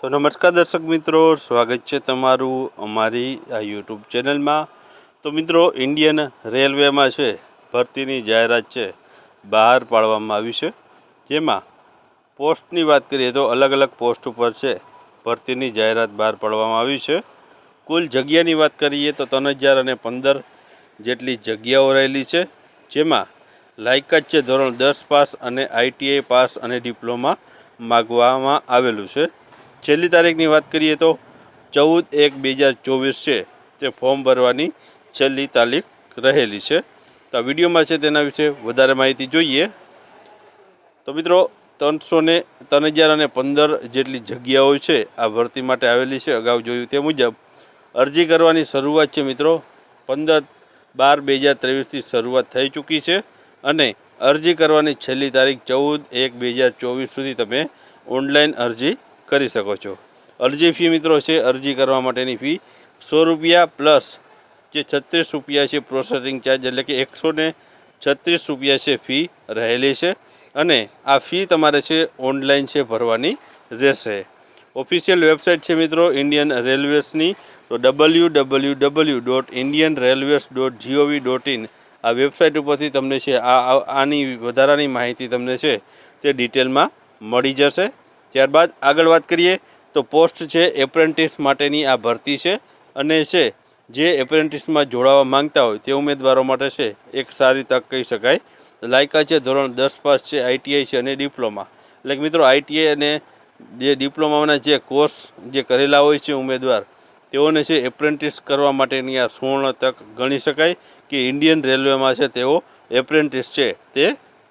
તો નમસ્કાર દર્શક મિત્રો, સ્વાગત છે તમારું અમારી આ યુટ્યુબ ચેનલમાં. તો મિત્રો ઇન્ડિયન રેલવેમાં છે, ભરતીની જાહેરાત છે, બહાર પાડવામાં આવી છે. જેમાં પોસ્ટની વાત કરીએ તો અલગ અલગ પોસ્ટ ઉપર છે, ભરતીની જાહેરાત બહાર પાડવામાં આવી છે. કુલ જગ્યાની વાત કરીએ તો ત્રણ હજાર અને પંદર જેટલી જગ્યાઓ રહેલી છે, જેમાં લાયકાત છે ધોરણ દસ પાસ અને આઈટીઆઈ પાસ અને ડિપ્લોમા માગવામાં આવેલું છે. છેલ્લી તારીખની વાત કરીએ તો ચૌદ એક બે હજાર ચોવીસ છે તે ફોર્મ ભરવાની છેલ્લી તારીખ રહેલી છે. તો આ વિડીયોમાં છે તેના વિશે વધારે માહિતી જોઈએ. તો મિત્રો, ત્રણસો ને ત્રણ હજાર અને પંદર જેટલી જગ્યાઓ છે આ ભરતી માટે આવેલી છે. અગાઉ જોયું તે મુજબ અરજી કરવાની શરૂઆત છે મિત્રો, પંદર બાર બે હજાર ત્રેવીસથી શરૂઆત થઈ ચૂકી છે અને અરજી કરવાની છેલ્લી તારીખ ચૌદ એક બે હજાર ચોવીસ સુધી તમે ઓનલાઈન અરજી કરી શકો છો. અરજી ફી મિત્રો છે, અરજી કરવા માટેની ફી સો રૂપિયા પ્લસ જે છત્રીસ રૂપિયા છે પ્રોસેસિંગ ચાર્જ, એટલે કે એકસો છત્રીસ રૂપિયા છે ફી રહેલી છે અને આ ફી તમારે છે ઓનલાઈન છે ભરવાની રહેશે. ઓફિશિયલ વેબસાઇટ છે મિત્રો ઇન્ડિયન રેલવેસની તો W W W dot Indian railways dot GOV dot in આ વેબસાઇટ ઉપરથી તમને છે આ- આની વધારાની માહિતી તમને છે તે ડિટેલમાં મળી જશે. ત્યારબાદ આગળ વાત કરીએ તો પોસ્ટ છે એપ્રેન્ટિસ માટેની આ ભરતી છે. અને છે, જે એપ્રેન્ટિસમાં જોડાવા માંગતા હોય તે ઉમેદવારો માટે છે, એક સારી તક કહી શકાય. લાયકા છે ધોરણ દસ પાસ છે આઈટીઆઈ છે અને ડિપ્લોમા. એટલે મિત્રો આઈટીઆઈ અને જે ડિપ્લોમાના જે કોર્સ જે કરેલા હોય છે ઉમેદવાર, તેઓને છે એપ્રેન્ટિસ કરવા માટેની આ સુવર્ણ તક ગણી શકાય કે ઇન્ડિયન રેલવેમાં છે તેઓ એપ્રેન્ટિસ છે તે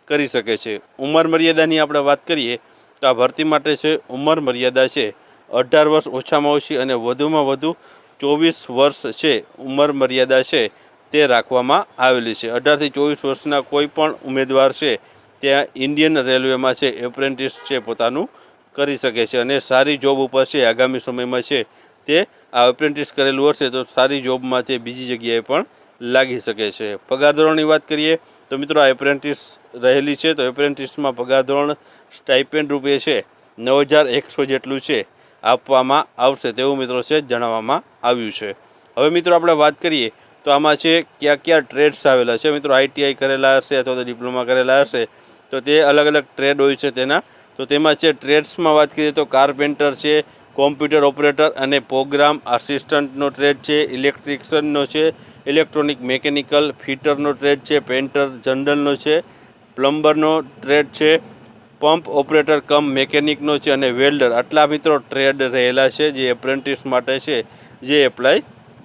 કરી શકે છે. ઉંમર મર્યાદાની આપણે વાત કરીએ તો આ ભરતી માટે છે, ઉંમર મર્યાદા છે. અઢાર વર્ષ ઓછામાં ઓછી અને વધુમાં વધુ ચોવીસ વર્ષ છે, ઉંમર મર્યાદા છે, તે રાખવામાં આવેલી છે. અઢારથી ચોવીસ વર્ષના કોઈ પણ ઉમેદવાર છે, ત્યાં ઇન્ડિયન રેલવેમાં છે, એપ્રેન્ટિસ છે, પોતાનું કરી શકે છે અને સારી જોબ ઉપર છે, આગામી સમયમાં છે, તે આ એપ્રેન્ટિસ કરેલું હશે તો સારી જોબમાં તે બીજી જગ્યાએ પણ લાગી શકે છે. પગાર ધોરણની વાત કરીએ તો મિત્રો આ એપ્રેન્ટિસ રહેલી છે તો એપ્રેન્ટિસમાં પગાર ધોરણ સ્ટાઇપેન્ડ રૂપે છે નવ હજાર એકસો જેટલું છે આપવામાં આવશે તેવું મિત્રો છે જણાવવામાં આવ્યું છે. હવે મિત્રો આપણે વાત કરીએ તો આમાં છે કયા કયા ટ્રેડ્સ આવેલા છે. મિત્રો આઈટીઆઈ કરેલા હશે અથવા તો ડિપ્લોમા કરેલા હશે તો તે અલગ અલગ ટ્રેડ હોય છે તેના. તો તેમાં છે ટ્રેડ્સમાં વાત કરીએ તો કારપેન્ટર છે કોમ્પ્યુટર ઓપરેટર અને પ્રોગ્રામ આસિસ્ટન્ટનો ટ્રેડ છે ઇલેક્ટ્રિશિયનનો છે ઇલેક્ટ્રોનિક મેકેનિકલ, ફિટરનો ટ્રેડ છે પેન્ટર જનરલનો છે, પ્લમ્બરનો ટ્રેડ છે, પંપ ઓપરેટર કમ મેકેનિકનો છે અને વેલ્ડર. આટલા મિત્રો ટ્રેડ રહેલા છે જે એપ્રેન્ટિસ માટે છે, જે એપ્લાય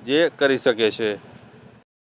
જે કરી શકે છે.